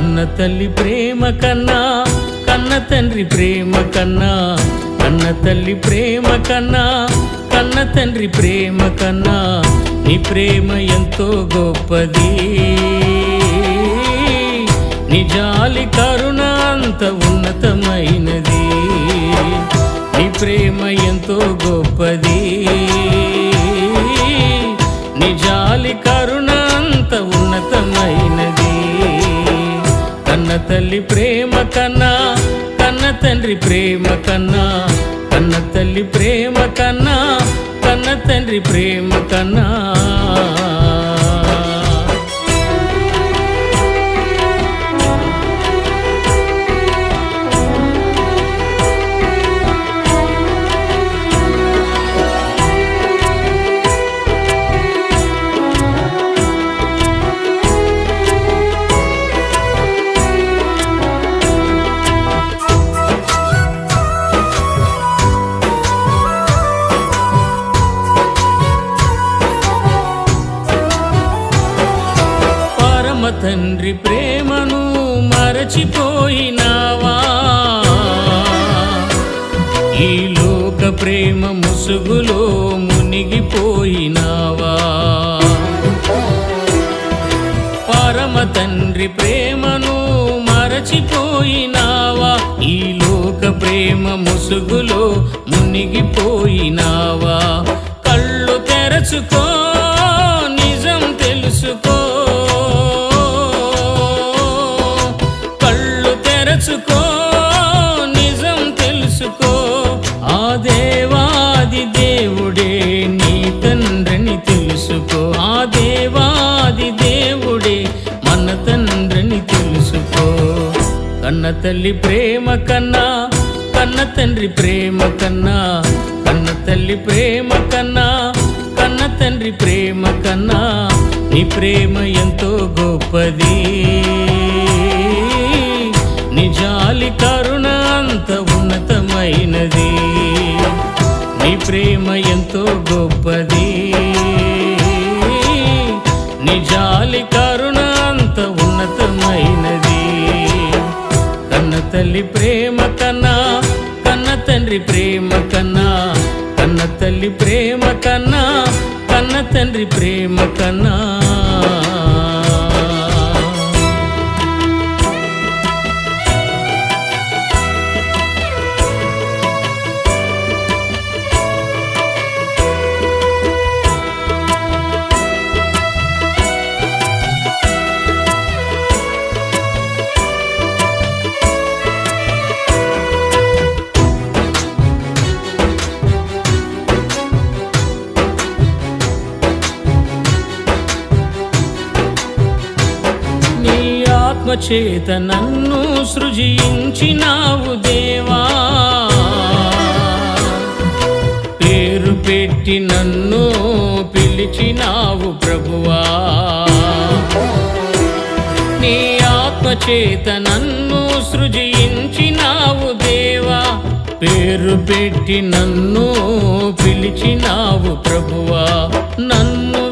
కన్న తల్లి ప్రేమ కన్నా కన్న తండ్రి ప్రేమ కన్నా కన్న తల్లి ప్రేమ కన్నా కన్న తండ్రి ప్రేమ కన్నా నీ ప్రేమ ఎంతో గొప్పది. నిజాలి కరుణ అంత ఉన్నతమైనది. నీ ప్రేమ ఎంతో గొప్పది. తండ్రి ప్రేమ కన్నా కన్న తల్లి ప్రేమ కన్నా కన్న తండ్రి ప్రేమ కన్నా. తండ్రి ప్రేమను మరచిపోయినావా? ఈ లోక ప్రేమ ముసుగులో మునిగిపోయినావా? పరమ తండ్రి ప్రేమను మరచిపోయినావా? ఈ లోక ప్రేమ ముసుగులో మునిగిపోయినావా? కళ్ళు తెరచుకో తెలుసుకో నిజం తెలుసుకో. ఆ దేవాది దేవుడే నీ తండ్రిని తెలుసుకో. ఆ దేవాది దేవుడే మన తండ్రిని తెలుసుకో. కన్న తల్లి ప్రేమ కన్నా కన్న తండ్రి ప్రేమ కన్నా కన్న తల్లి ప్రేమ కన్నా కన్న తండ్రి ప్రేమ కన్నా నీ ప్రేమ ఎంతో గొప్పది. జాలి కరుణ అంత ఉన్నతమైనది. నీ ప్రేమ ఎంతో గొప్పది. నీ జాలి కరుణ అంత ఉన్నతమైనది. కన్న తల్లి ప్రేమ కన్నా కన్న తండ్రి ప్రేమ కన్నా కన్న తల్లి ప్రేమ కన్నా కన్న తండ్రి ప్రేమ కన్నా. ఆత్మచేత నన్ను సృజించినావు దేవా. పేరు పెట్టి నన్ను పిలిచినావు ప్రభువా. నీ ఆత్మచేత నన్ను సృజించినావు దేవా. పేరు పెట్టి నన్ను పిలిచినావు ప్రభువా. నన్ను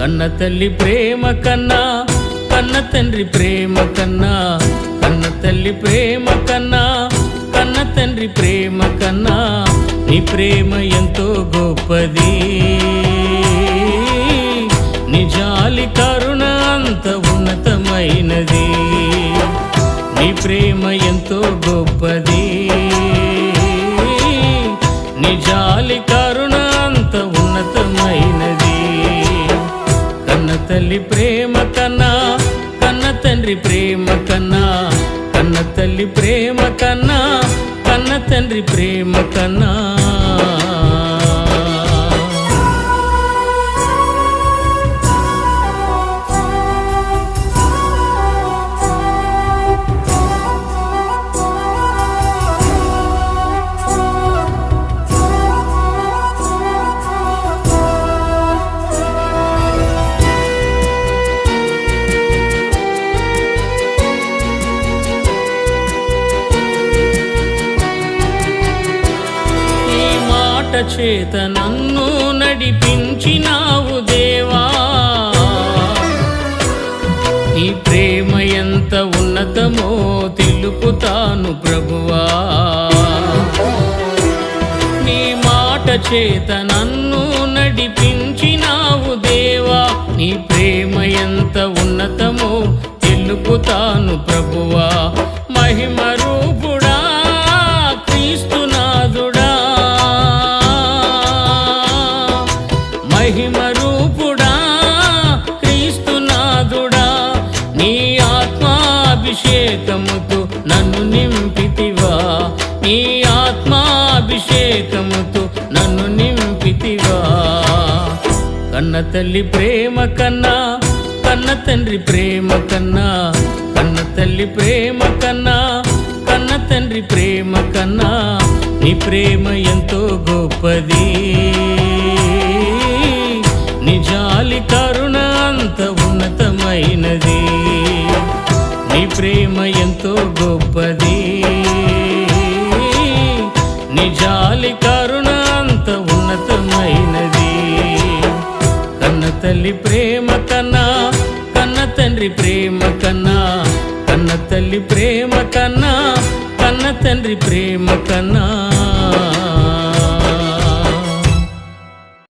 కన్న తల్లి ప్రేమ కన్నా కన్న తండ్రి ప్రేమ కన్నా కన్న తల్లి ప్రేమ కన్నా కన్న తండ్రి ప్రేమ కన్నా నీ ప్రేమ ఎంతో గొప్పది. తల్లి ప్రేమ కన్నా కన్న తండ్రి ప్రేమ కన్నా కన్న తల్లి ప్రేమ కన్నా కన్న తండ్రి ప్రేమ కన్నా. చేత నన్ను నడిపించినావు దేవా. నీ ప్రేమ ఎంత ఉన్నతమో తెలుపుతాను ప్రభువా. నీ మాట చేత నన్ను నడిపించినావు దేవా. నీ ప్రేమ ఎంత ఉన్నతమో తెలుపుతాను ప్రభువా. ఆత్మాభిషేకముతో నన్ను నింపితివా? నీ ఆత్మాభిషేకముతో నన్ను నింపితివా? కన్న తల్లి ప్రేమ కన్నా కన్న తండ్రి ప్రేమ కన్నా కన్న తల్లి ప్రేమ కన్నా కన్న తండ్రి ప్రేమ కన్నా నీ ప్రేమ ఎంతో గొప్పది. నిజాలి కరుణ అంత ఉన్నతమైనది. ప్రేమ ఎంతో గొప్పది. నిజాలి కరుణ అంత ఉన్నతమైనది. కన్న తల్లి ప్రేమ కన్నా కన్న తండ్రి ప్రేమ కన్నా కన్న తల్లి ప్రేమ కన్నా కన్న తండ్రి ప్రేమ కన్నా.